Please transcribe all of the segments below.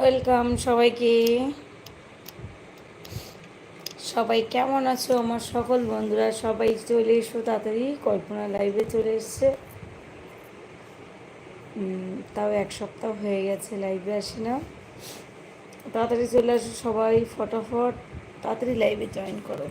Welcome সবাইকে। সবাই কেমন আছো? আমার সকল বন্ধুরা সবাই চলে এসো তাড়াতাড়ি। কল্পনা লাইভে চলে এসছে। তাও এক সপ্তাহ হয়ে গেছে লাইভে আসি না। তাড়াতাড়ি চলে আসো সবাই, ফটাফট। তাড়াতাড়ি লাইভে জয়েন করো।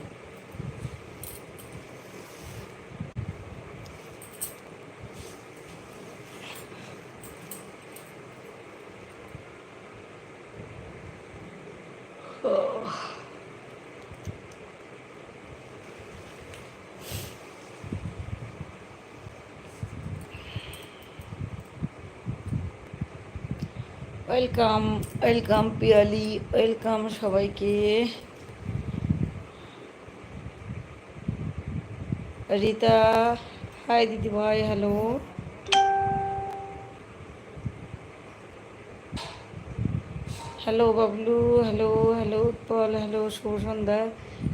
ওয়েলকাম ওয়েলকাম পিয়ালি ওয়েলকাম সবাইকে রিতা হাই দিদি ভাই hello hello Bablu, hello hello Utpal, hello শুভ সন্ধ্যা।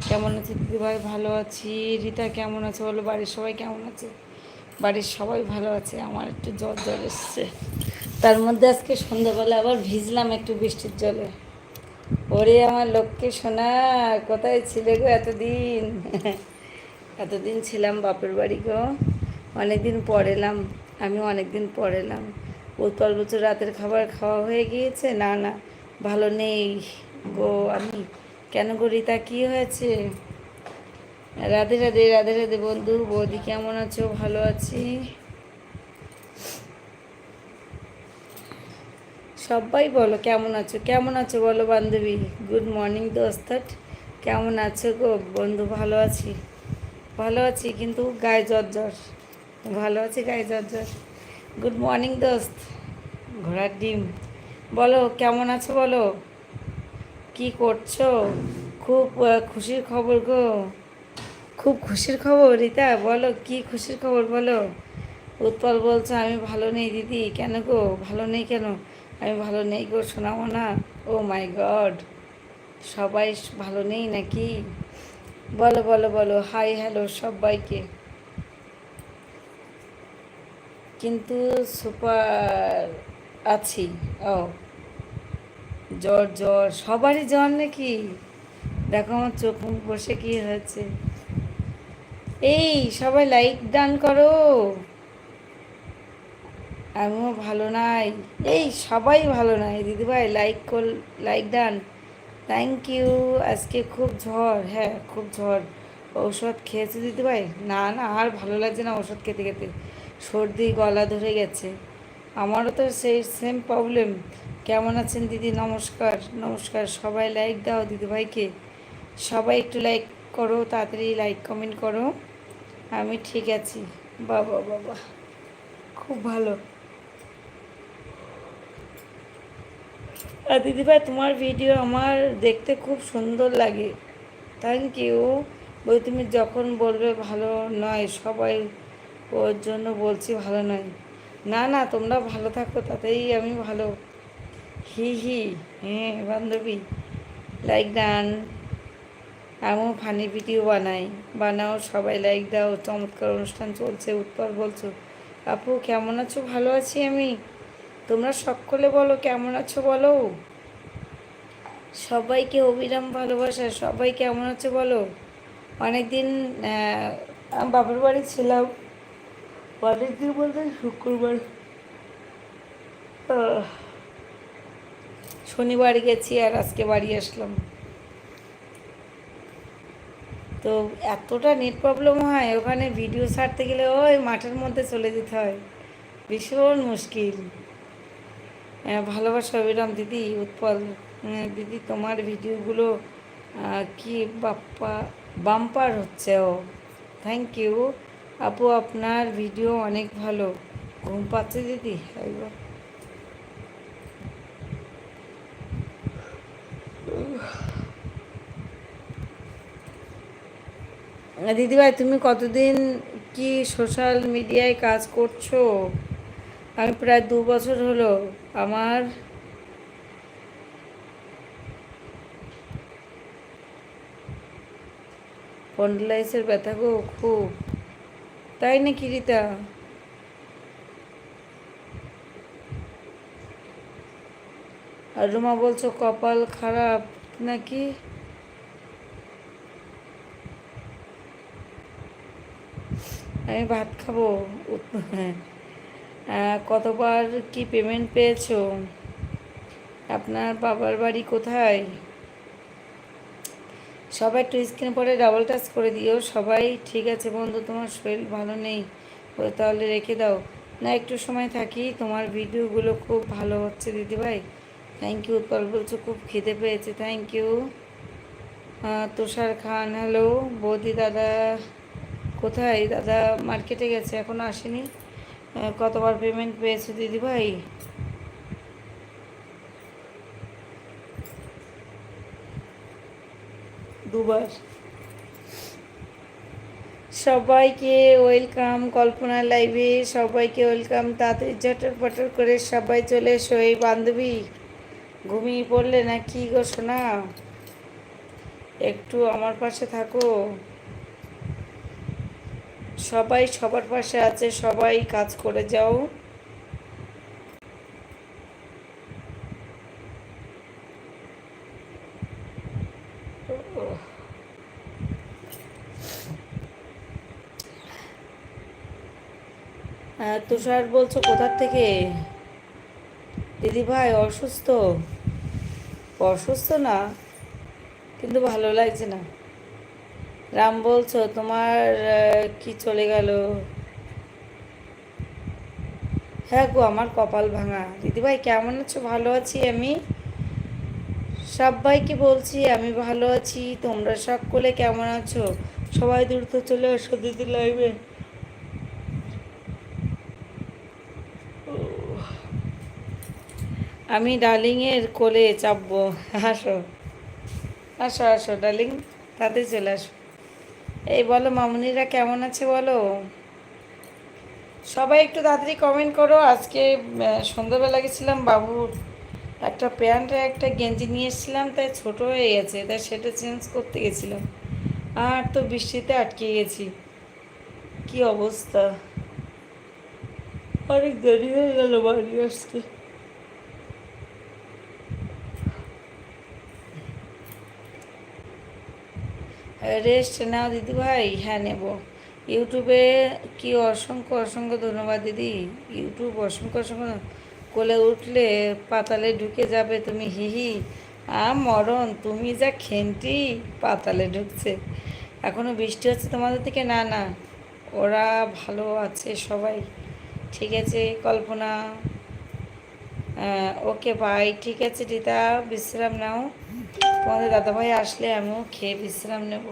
কেমন আছে দিদি ভাই? ভালো আছি। রিতা কেমন আছে বলো? বাড়ির সবাই কেমন আছে? বাড়ির সবাই ভালো আছে। আমার একটু জ্বর জ্বর এসছে। তার মধ্যে আজকে সন্ধ্যাবেলা আবার ভিজলাম একটু বৃষ্টির জলে। ওরে আমার লক্ষ্যে সোনা, কোথায় ছিলে গো এতদিন? এতদিন ছিলাম বাপের বাড়ি গো। অনেকদিন পর এলাম। আমি অনেকদিন পর এলাম। উৎপল বছর রাতের খাবার খাওয়া হয়ে গিয়েছে? না না। ভালো নেই। গো, আমি কেন গো রিতা কী হয়েছে? রাধে রাধে রাধে রাধে বন্ধু, বৌদি কেমন আছো? ভালো আছি। সবাই বলো, কেমন আছো? কেমন আছো বলো বান্ধবী? গুড মর্নিং দোস্তাট কেমন আছো গো? বন্ধু, ভালো আছি। ভালো আছি, কিন্তু গায়ে জ্বর জ্বর ভালো আছি, গায়ে জ্বর জ্বর গুড মর্নিং দোস্ত। ঘোড়ার ডিম। বলো, কেমন আছো বলো? কি করছ? খুব খুশির খবর গো। খুব খুশির খবর, রিতা, বলো, কি খুশির খবর বলো? উৎপল বলছো, আমি ভালো নেই দিদি। কেন গো? ভালো নেই কেন? আমি ভালো নেই গো শোনাবো না ও মাই গড সবাই ভালো নেই নাকি? বলো বলো বলো হাই হ্যালো সবাইকে। কিন্তু সুপার আছি, ও। জ্বর জ্বর, সবারই জ্বর নাকি? দেখো আমার চোখ মুখ বসে কি হয়েছে। এই, সবাই লাইক ডান করো। আমিও ভালো নাই। এই, সবাই ভালো নাই। দিদিভাই লাইক কর লাইক ডান। থ্যাংক ইউ আজকে খুব ঝড় হ্যাঁ খুব ঝড় ঔষধ খেয়েছো দিদিভাই? না না, আর ভালো লাগছে না ওষুধ খেতে খেতে। সর্দি, গলা ধরে গেছে। আমারও তো সেই সেম প্রবলেম কেমন আছেন দিদি? নমস্কার। নমস্কার। সবাই লাইক দাও দিদিভাইকে সবাই একটু লাইক করো, তাড়াতাড়ি লাইক কমেন্ট করো। আমি ঠিক আছি। বাবা বাবা খুব ভালো। আর দিদিভাই তোমার ভিডিও আমার দেখতে খুব সুন্দর লাগে। থ্যাংক ইউ বই তুমি যখন বলবে ভালো নয়, সবাই ওর জন্য বলছি ভালো নয়। না না, তোমরা ভালো থাকো, তাতেই আমি ভালো। হি হি হ্যাঁ বান্ধবী। লাইক ডান আমিও ফানি ভিডিও বানাই। বানাও সবাই লাইক দাও, চমৎকার অনুষ্ঠান চলছে উৎপর বলছো। আপু, কেমন আছো? ভালো আছি আমি। তোমরা সকলে বলো, কেমন আছো বলো? সবাইকে অবিরাম ভালোবাসা। সবাই কেমন আছো বলো? অনেকদিন বাপের বাড়ি ছিলাম। অনেকদিন বলতে শুক্রবার। শনিবার গেছি আর আজকে বাড়ি আসলাম। তো এতটা নেট প্রবলেম হয় ওখানে ভিডিও ছাড়তে গেলে ওই মাঠের মধ্যে চলে যেতে হয়। ভীষণ মুশকিল। হ্যাঁ, ভালোবাসা অবিরাম দিদি উৎপল। দিদি তোমার ভিডিওগুলো কি বাপ্পা বাম্পার হচ্ছে ও। থ্যাংক ইউ আপু, আপনার ভিডিও অনেক ভালো। ঘুম পাচ্ছে দিদি? একবার। দিদিভাই, তুমি কতদিন কি সোশ্যাল মিডিয়ায় কাজ করছ? আমি প্রায় দু বছর হলো আমার স্পন্ডলাইসের ব্যথা গো, খুব। তাই নাকি রিতা? আর রুমা বলছো কপাল খারাপ নাকি? আমি ভাত খাব। কতবার কি পেমেন্ট পেয়েছ? আপনার বাবার বাড়ি কোথায়? সবাই একটু স্ক্রিন পরে ডাবল টাচ করে দিও। সবাই, ঠিক আছে বন্ধু, তোমার শরীর ভালো নেই তাহলে রেখে দাও। না, একটু সময় থাকি, তোমার ভিডিওগুলো খুব ভালো হচ্ছে দিদিভাই থ্যাংক ইউ উৎপল বলছো খুব খিদে পেয়েছে thank you Tushar Khan hello বৌদি দাদা, কোথায়? দাদা মার্কেটে গেছে, এখনও আসেনি। কতবার পেমেন্ট পেয়েছ দিদিভাই দুবার। সবাইকে ওয়েলকাম কল্পনা লাইভে, সবাইকে ওয়েলকাম। তাড়াতাড়ি ঝটর পটর করে সবাই চলে এসো, এই বান্ধবী। ঘুমিয়ে পড়লে না কি গো শোনা একটু আমার পাশে থাকো। সবাই সবার পাশে আছে, সবাই কাজ করে যাও হ্যাঁ, তুষার বলছো কোথার থেকে? দিদি ভাই, অসুস্থ। অসুস্থ না, কিন্তু ভালো লাগছে না। রাম বলছো, তোমার কি চলে গেল? হ্যাঁ গো, আমার কপাল ভাঙা। দিদিভাই কেমন আছো? ভালো আছি আমি? সবাইকে বলছি, আমি ভালো আছি। তোমরা সকলে কেমন আছো? সবাই দ্রুত চলে এসো দিদি লাইভে আমি ডার্লিংয়ের কোলে চাপবো। আসো। আসো আসো, ডার্লিং তাড়াতাড়ি চলে আসো। এই বলো, মামুনিরা কেমন আছে বলো? সবাই একটু তাড়াতাড়ি কমেন্ট করো। আজকে সন্ধ্যাবেলা গেছিলাম বাবুর একটা প্যান্ট আর একটা গেঞ্জি নিয়ে এসেছিলাম, তাই ছোট হয়ে গেছে, তাই সেটা চেঞ্জ করতে গেছিলাম। আর তো বৃষ্টিতে আটকে গেছি। কি অবস্থা? অনেক দেরি হয়ে গেল বাড়ি আসতে। রেস্ট নাও দিদি ভাই হ্যাঁ নেব। ইউটিউবে কি অসংখ্য অসংখ্য ধন্যবাদ দিদি। ইউটিউব অসংখ্য অসংখ্য কোলে উঠলে পাতালে ঢুকে যাবে তুমি হিহি আ মরণ, তুমি যা খেন্টি, পাতালে ঢুকছে। এখনও বৃষ্টি হচ্ছে তোমাদের থেকে না না। ওরা ভালো আছে সবাই। ঠিক আছে, কল্পনা। ওকে ভাই ঠিক আছে রিতা বিশ্রাম নাও। তোমাদের দাদাভাই আসলে আমিও খেয়ে বিশ্রাম নেব।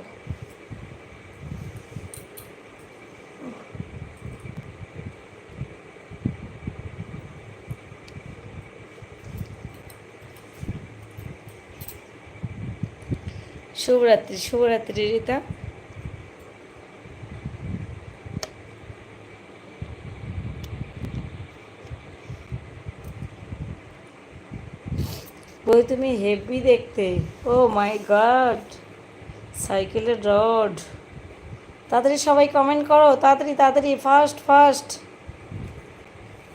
শুভরাত্রি শুভরাত্রি রিতা। বই তুমি হেভি দেখতে। ও মাই গড সাইকেলের রড। তাড়াতাড়ি সবাই কমেন্ট করো, তাড়াতাড়ি তাড়াতাড়ি ফাস্ট ফাস্ট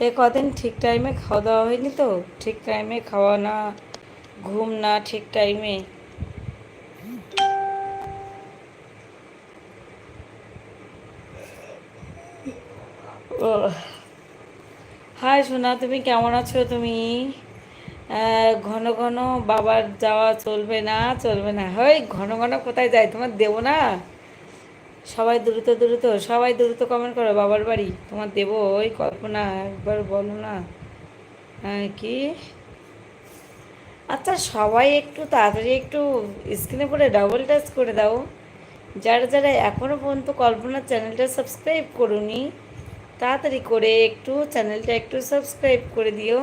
এ কদিন ঠিক টাইমে খাওয়া দাওয়া হয়নি তো? ঠিক টাইমে খাওয়া না, ঘুম না ঠিক টাইমে হাই সোনা, তুমি কেমন আছো তুমি? ঘন ঘন বাবার যাওয়া চলবে না চলবে না। হই, ঘন ঘন কোথায় যায়? তোমার দেবো না? সবাই দ্রুত দ্রুত, সবাই দ্রুত কমেন্ট করো, বাবার বাড়ি। তোমার দেবো, ওই কল্পনা, একবার বলো না। হ্যাঁ কি? আচ্ছা সবাই একটু তাড়াতাড়ি একটু স্ক্রিনে পড়ে ডাবল টাচ করে দাও। যারা যারা এখনও পর্যন্ত কল্পনার চ্যানেলটা সাবস্ক্রাইব করুনি, তাড়াতাড়ি করে একটু চ্যানেলটা একটু সাবস্ক্রাইব করে দিও।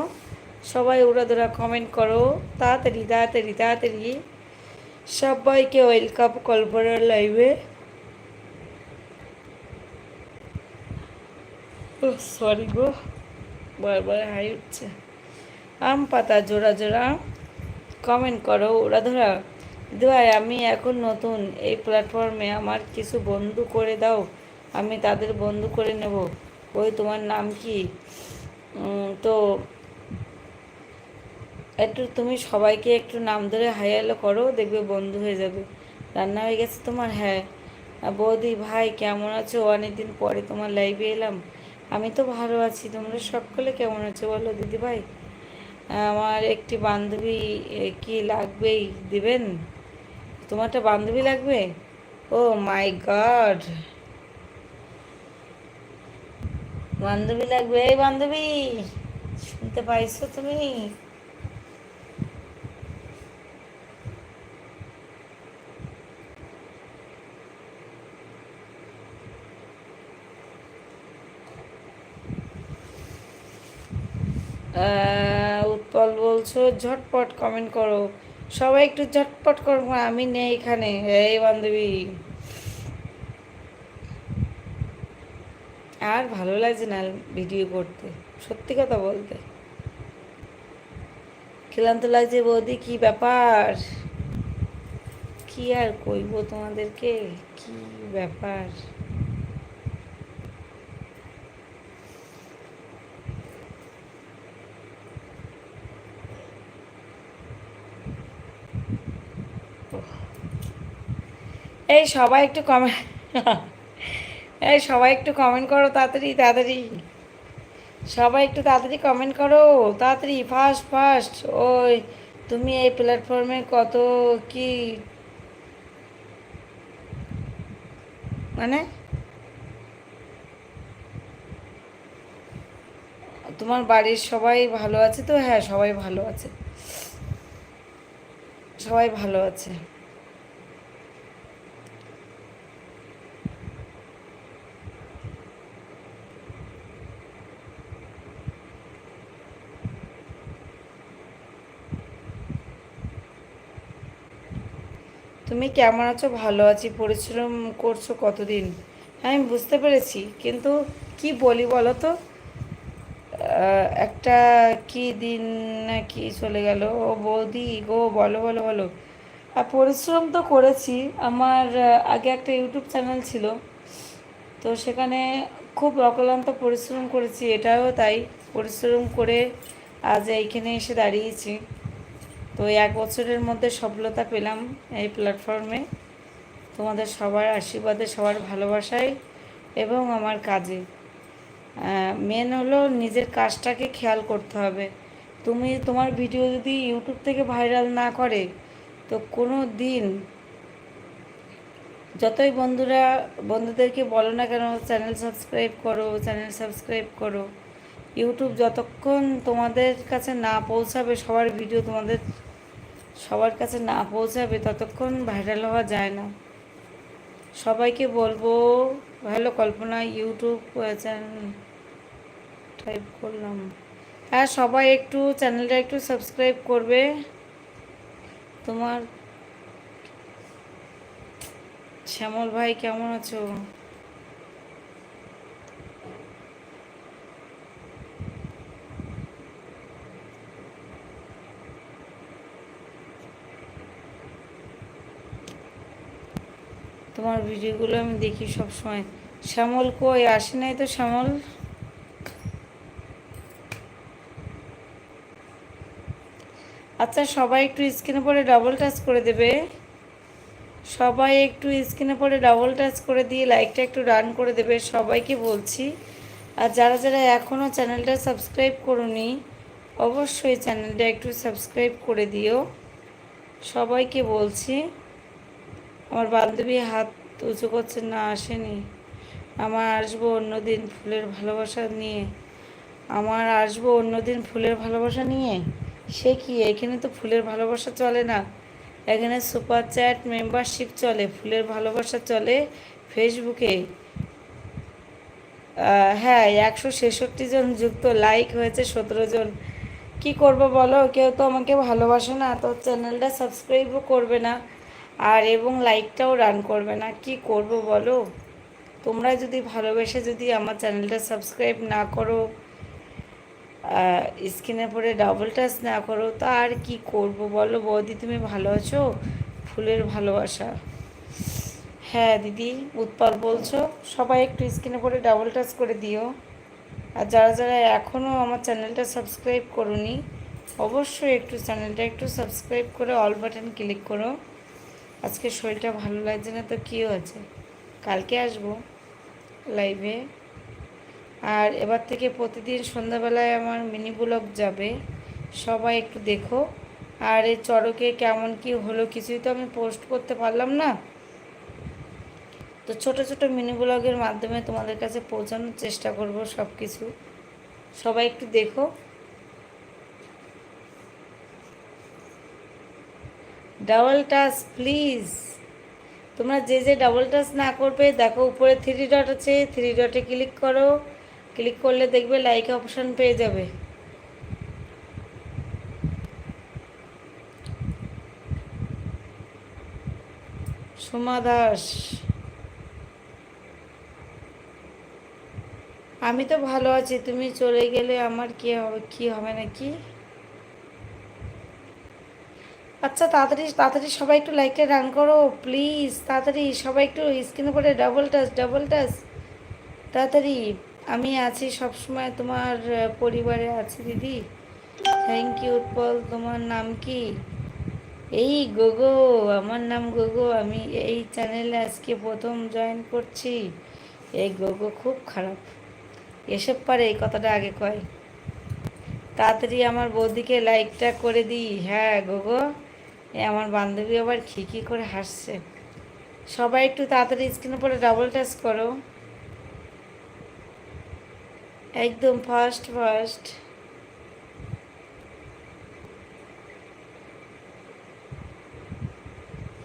সবাই ওরা ধরা কমেন্ট করো। তাড়াতাড়ি তাড়াতাড়ি তাড়াতাড়ি। সবাইকে ওয়েলকাম কল্পনার লাইভে সরি গো। বারবার হাই উঠছে আম পাতা জোড়া জোড়া। কমেন্ট করো ওরা ধরা ভাই আমি এখন নতুন। এই প্ল্যাটফর্মে আমার কিছু বন্ধু করে দাও। আমি তাদের বন্ধু করে নেব। ওই তোমার নাম কি? তো একটু তুমি সবাইকে একটু নাম ধরে হাই হ্যালো করো, দেখবে বন্ধু হয়ে যাবে। রান্না হয়ে গেছে তোমার? হ্যাঁ। বৌদি, ভাই, কেমন আছো? অনেকদিন পরে তোমার লাইভে এলাম। আমি তো ভালো আছি। তোমরা সকলে কেমন আছো বলো, দিদি ভাই? আমার একটি বান্ধবী কি লাগবেই? দিবেন? তোমার একটা বান্ধবী লাগবে? ও মাই গড বান্ধবী লাগবে। এই বান্ধবী, শুনতে পাইছো তুমি আহ, উৎপল বলছো ঝটপট কমেন্ট করো। সবাই একটু ঝটপট করো আমি নেই এখানে। এই বান্ধবী। আর ভালো লাগছে না ভিডিও করতে, সত্যি কথা বলতে। ক্লান্ত লাগছে বৌদি, কি ব্যাপার? কি আর কইবো তোমাদেরকে? কি ব্যাপার? এই সবাই একটু কমেন্ট এই সবাই একটু কমেন্ট করো তাড়াতাড়ি তাড়াতাড়ি। সবাই একটু তাড়াতাড়ি কমেন্ট করো, তাড়াতাড়ি ফার্স্ট ফার্স্ট ওই, তুমি এই প্ল্যাটফর্মে কত কি মানে? তোমার বাড়ির সবাই ভালো আছে তো? হ্যাঁ সবাই ভালো আছে। সবাই ভালো আছে। তুমি কেমন আছো? ভালো আছি, পরিশ্রম করছ কতদিন? হ্যাঁ আমি বুঝতে পেরেছি, কিন্তু কি বলি বলো তো? একটা কি দিন না কি চলে গেল? ও বৌদি গো, বলো বলো বলো। আর পরিশ্রম তো করেছি। আমার আগে একটা ইউটিউব চ্যানেল ছিল। তো সেখানে খুব অকলান্ত পরিশ্রম করেছি, এটাও তাই। পরিশ্রম করে আজ এইখানে এসে দাঁড়িয়েছি। তো এক বছরের মধ্যে সফলতা পেলাম এই প্ল্যাটফর্মে তোমাদের সবার আশীর্বাদে, সবার ভালোবাসায় এবং আমার কাজে। মেন হলো নিজের কাজটাকে খেয়াল করতে হবে। তুমি, তোমার ভিডিও যদি ইউটিউব থেকে ভাইরাল না করে, তো কোনো দিন যতই বন্ধুরা, বন্ধুদেরকে বলো না কেন চ্যানেল সাবস্ক্রাইব করো চ্যানেল সাবস্ক্রাইব করো। ইউটিউব যতক্ষণ তোমাদের কাছে না পৌঁছাবে, সবার ভিডিও তোমাদের সবার কাছে না পৌঁছাবে, ততক্ষণ ভাইরাল হওয়া যায় না। সবাইকে বলব, ভালো কল্পনা, ইউটিউব চ্যানেল টাইপ করলাম। হ্যাঁ সবাই একটু চ্যানেলটা একটু সাবস্ক্রাইব করবে। তোমার শ্যামল ভাই কেমন আছো? তোমার ভিডিওগুলো আমি দেখি সব সময় শ্যামল কই? আসে নাই তো শ্যামল? আচ্ছা সবাই একটু স্ক্রিনে পরে ডাবল টাচ করে দেবে। সবাই একটু স্ক্রিনে পরে ডাবল টাচ করে দিয়ে লাইকটা একটু রান করে দেবে, সবাইকে বলছি। আর যারা যারা এখনও চ্যানেলটা সাবস্ক্রাইব করুনি, অবশ্যই চ্যানেলটা একটু সাবস্ক্রাইব করে দিও। সবাইকে বলছি। আমার বান্ধবী হাত উঁচু করছে, না, আসেনি। আমার আসব অন্যদিন ফুলের ভালোবাসা নিয়ে। আমার আসব অন্যদিন ফুলের ভালোবাসা নিয়ে? সে কি? এখানে তো ফুলের ভালোবাসা চলে না। এখানে সুপার চ্যাট মেম্বারশিপ চলে, ফুলের ভালোবাসা চলে ফেসবুকে। হ্যাঁ একশো ছেষট্টি জন যুক্ত, লাইক হয়েছে সতেরো জন। কি করব বলো? কেউ তো আমাকে ভালোবাসে না, তো চ্যানেলটা সাবস্ক্রাইবও করবে না। আর এবং লাইকটাও রান করবে না। কি করব বলো? তোমরা যদি ভালোবেসে যদি আমার চ্যানেলটা সাবস্ক্রাইব না করো স্ক্রিনে পরে ডাবল টাচ না করো, তা আর কি করব বলো? বৌদি, তুমি ভালো আছো? ফুলের ভালোবাসা। হ্যাঁ দিদি, উৎপল বলছো, সবাই একটু স্ক্রিনে পরে ডাবল টাচ করে দিও। আর যারা যারা এখনও আমার চ্যানেলটা সাবস্ক্রাইব করুনি, অবশ্যই একটু চ্যানেলটা একটু সাবস্ক্রাইব করে অল বাটন ক্লিক করো। আজকে শরীরটা ভালো লাগছে না, তো কী আছে কালকে আসব লাইভে আর এবার থেকে প্রতিদিন সন্ধ্যাবেলায় আমার মিনি ব্লগ যাবে। সবাই একটু দেখো। আর এই চড়কে কেমন কি হলো কিছুই তো আমি পোস্ট করতে পারলাম না। তো ছোট ছোট মিনি ব্লগের মাধ্যমে তোমাদের কাছে পৌঁছানোর চেষ্টা করব সব কিছু সবাই একটু দেখো। ডাবল টাচ প্লিজ তোমরা যে যে ডাবল টাচ না করবে, দেখো উপরে থ্রি ডট আছে থ্রি ডটে ক্লিক করো। ক্লিক করলে দেখবে লাইক অপশান পেয়ে যাবে। সোমা দাস। আমি তো ভালো আছি, তুমি চলে গেলে আমার কি হবে কি হবে নাকি? আচ্ছা তাড়াতাড়ি তাড়াতাড়ি সবাই একটু লাইকটা রান করো প্লিজ তাড়াতাড়ি সবাই একটু স্ক্রিনে পড়ে ডাবল টাচ ডাবল টাচ তাড়াতাড়ি, আমি আছি সবসময় তোমার পরিবারে আছি দিদি। থ্যাংক ইউ উৎপল তোমার নাম কি? এই গোগো আমার নাম গোগো আমি এই চ্যানেলে আজকে প্রথম জয়েন করছি। এই গোগো খুব খারাপ। এসব পারে এই কথাটা আগে কয়। তাড়াতাড়ি আমার বৌদিকে লাইকটা করে দিই। হ্যাঁ গোগো এ আমার বান্ধবী আবার খিকি করে হাসছে। সবাই একটু তাড়াতাড়ি স্ক্রিনের পরে ডাবল টাচ করো। একদম ফার্স্ট ফার্স্ট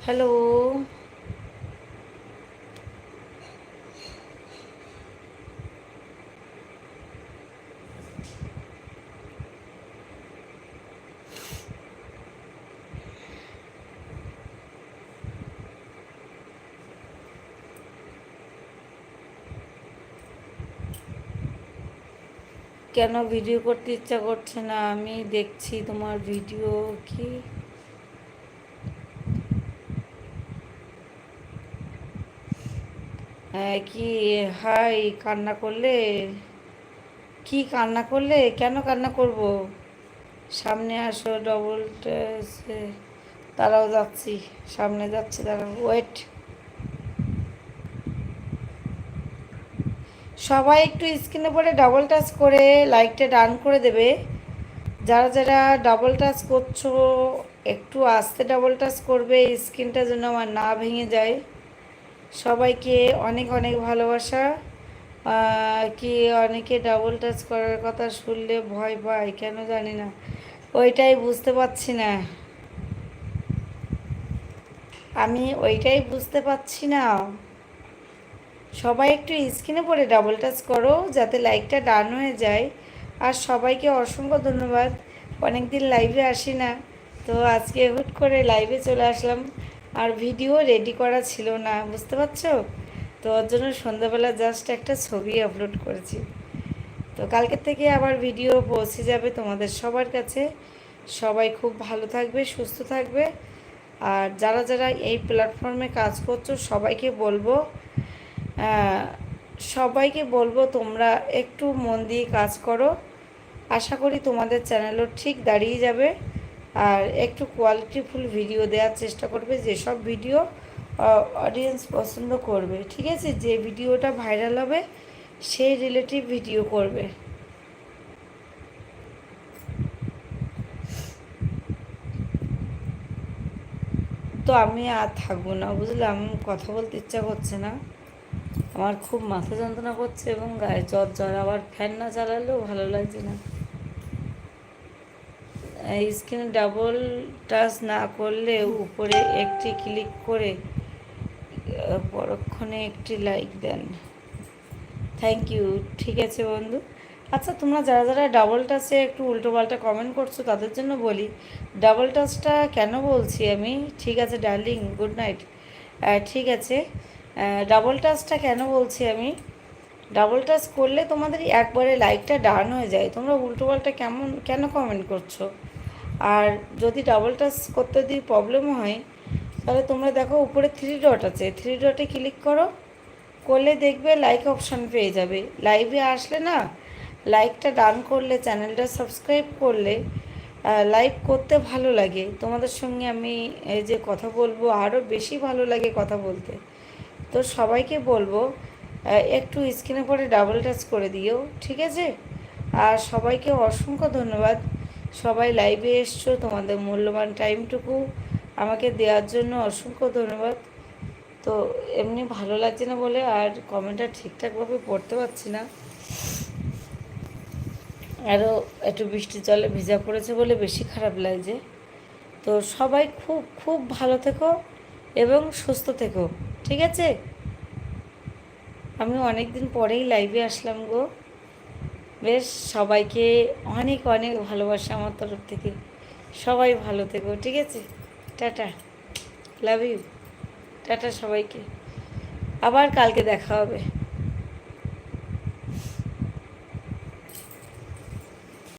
হ্যালো কেন ভিডিও করতে ইচ্ছা করছে না? আমি দেখছি তোমার ভিডিও কি? হ্যাঁ, কি? হাই কান্না করলে? কি কান্না করলে? কেন কান্না করব? সামনে আসো ডবল তারাও যাচ্ছি। সামনে যাচ্ছি দাঁড়াও। ওয়েট সবাই একটু স্ক্রিনে পরে ডাবল টাচ করে লাইকটা ডান করে দেবে। যারা যারা ডাবল টাচ করছ, একটু আস্তে ডাবল টাচ করবে স্ক্রিনটা যেন আমার না ভেঙে যায়। সবাইকে অনেক অনেক ভালোবাসা। কি অনেকে ডাবল টাচ করার কথা শুনলে ভয় পায়, কেন জানি না। ওইটাই বুঝতে পারছি না। আমি ওইটাই বুঝতে পারছি না। সবাই একটু স্ক্রিনে পড়ে ডাবল টাচ করো, যাতে লাইকটা ডান হয়ে যায়। আর সবাইকে অসংখ্য ধন্যবাদ। অনেক দিন লাইভে আসি না, তো আজকে হুট করে লাইভে চলে আসলাম। আর ভিডিও রেডি করা ছিল না, বুঝতে পারছ? তো ওর জন্য সন্ধ্যাবেলা জাস্ট একটা ছবি আপলোড করেছি। তো কালকের থেকে আবার ভিডিও পৌঁছে যাবে তোমাদের সবার কাছে। সবাই খুব ভালো থাকবে, সুস্থ থাকবে। আর যারা যারা এই প্ল্যাটফর্মে কাজ করছ, সবাইকে বলব সবাইকে বলব তোমরা একটু মন দিয়ে কাজ করো। আশা করি তোমাদের চ্যানেলও ঠিক দাঁড়িয়ে যাবে। আর একটু কোয়ালিটিফুল ভিডিও দেওয়ার চেষ্টা করবে, যেসব ভিডিও অডিয়েন্স পছন্দ করবে। ঠিক আছে? যে ভিডিওটা ভাইরাল হবে, সেই রিলেটিভ ভিডিও করবে। তো আমি আর থাকব না, বুঝলাম? কথা বলতে ইচ্ছা করছে না। আমার খুব মাথা যন্ত্রণা করছে এবং গায়ে জ্বর জ্বর, আবার ফ্যান না চালালেও ভালো লাগছে না। স্ক্রিনে ডাবল টাচ না করলে উপরে একটি ক্লিক করে পরক্ষণে একটি লাইক দেন। থ্যাংক ইউ ঠিক আছে বন্ধু। আচ্ছা তোমরা যারা যারা ডাবল টাচে একটু উল্টো পাল্টা কমেন্ট করছ, তাদের জন্য বলি ডাবল টাচটা কেন বলছি আমি? ঠিক আছে ডার্লিং গুড নাইট ঠিক আছে। ডাবল টাচটা কেন বলছি আমি? ডাবল টাচ করলে তোমাদের একবারে লাইকটা ডান হয়ে যায়। তোমরা উল্টোপাল্টা কেমন, কেন কমেন্ট করছ? আর যদি ডাবল টাচ করতে যদি প্রবলেম হয়, তাহলে তোমরা দেখো উপরে থ্রি ডট আছে। থ্রি ডটে ক্লিক করো, করলে দেখবে লাইক অপশান পেয়ে যাবে। লাইভে আসলে না লাইকটা ডান করলে চ্যানেলটা সাবস্ক্রাইব করলে লাইভ করতে ভালো লাগে। তোমাদের সঙ্গে আমি এই যে কথা বলব আরও বেশি ভালো লাগে কথা বলতে। তো সবাইকে বলব একটু স্ক্রিনে পরে ডাবল টাচ করে দিও, ঠিক আছে? আর সবাইকে অসংখ্য ধন্যবাদ। সবাই লাইভে এসছো, তোমাদের মূল্যবান টাইমটুকু আমাকে দেওয়ার জন্য অসংখ্য ধন্যবাদ। তো এমনি ভালো লাগছে না বলে আর কমেন্টটা ঠিকঠাকভাবে পড়তে পারছি না। আরও একটু বৃষ্টির জলে ভিজা পড়েছে বলে বেশি খারাপ লাগছে। তো সবাই খুব খুব ভালো থেকো এবং সুস্থ থেকো। ঠিক আছে? আমি অনেক দিন পরেই লাইভে আসলাম গো। বেশ, সবাইকে অনেক অনেক ভালোবাসা আমার তরফ থেকে। সবাই ভালো থেকো, ঠিক আছে? টাটা। লাভ ইউ টাটা সবাইকে। আবার কালকে দেখা হবে।